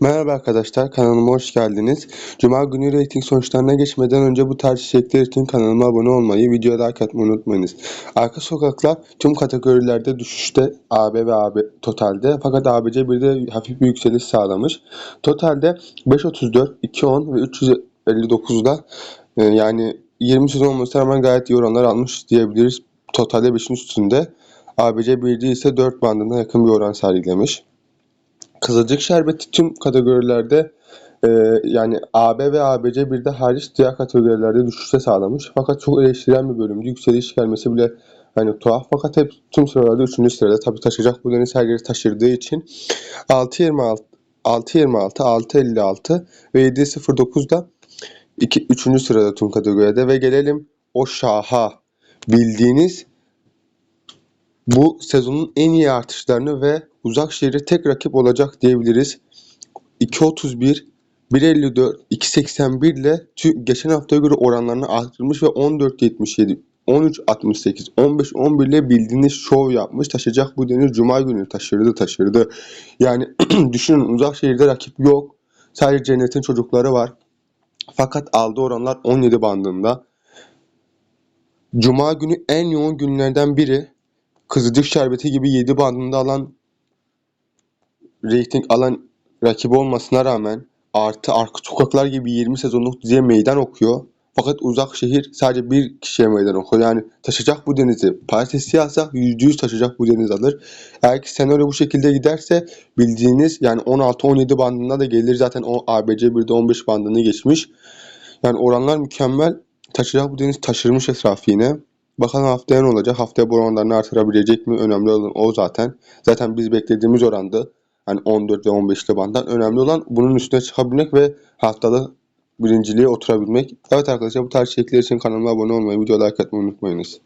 Merhaba arkadaşlar, kanalıma hoş geldiniz. Cuma günü reyting sonuçlarına geçmeden önce bu tarz içerikler için kanalıma abone olmayı, videoya like atmayı unutmayınız. Arka sokaklar tüm kategorilerde düşüşte AB ve AB totalde fakat ABC 1'de hafif bir yükseliş sağlamış. Totalde 5.34, 2.10 ve 359'da e, yani 20 sezon olmasına rağmen gayet iyi oranlar almış diyebiliriz. Totalde 5'in üstünde. ABC 1'de ise 4 bandına yakın bir oran sergilemiş. Kızılcık şerbeti tüm kategorilerde e, yani AB ve ABC birde hariç diğer kategorilerde düşüşte sağlamış. Fakat çok eleştirilen bir bölümdü. Yükseliş gelmesi bile hani tuhaf fakat hep tüm sıralarda 3. sırada tabi taşıyacak bu deniz her yeri taşırdığı için 6.26 6.26, 6.56 ve 7.09'da 2, 3. sırada tüm kategoride ve gelelim o şaha bildiğiniz bu sezonun en iyi artışlarını ve uzak şehre tek rakip olacak diyebiliriz. 2.31, 1.54, 2.81 ile geçen haftaya göre oranlarını arttırmış ve 14.77, 13.68, 15.11 ile bildiğiniz şov yapmış. Taşıyacak bu deniz Cuma günü taşırdı taşırdı. Yani düşünün uzak şehirde rakip yok. Sadece cennetin çocukları var. Fakat aldığı oranlar 17 bandında. Cuma günü en yoğun günlerden biri. Kızılcık Şerbeti gibi 7 bandında alan reyting alan rakibi olmasına rağmen artı arka sokaklar gibi 20 sezonluk diziye meydan okuyor. Fakat uzak şehir sadece bir kişiye meydan okuyor. Yani taşıyacak bu denizi Paris siyasa %100 taşıyacak bu deniz alır. Eğer ki senaryo bu şekilde giderse bildiğiniz yani 16-17 bandında da gelir. Zaten o ABC 1'de 15 bandını geçmiş. Yani oranlar mükemmel. Taşıyacak bu deniz taşırmış etrafı yine. Bakalım haftaya ne olacak? Haftaya bu oranlarını artırabilecek mi? Önemli olan o zaten. Zaten biz beklediğimiz orandı. Hani 14 ve 15'li banddan. Önemli olan bunun üstüne çıkabilmek ve haftalık birinciliğe oturabilmek. Evet arkadaşlar bu tarz içerikler için kanalıma abone olmayı, video like atmayı unutmayınız.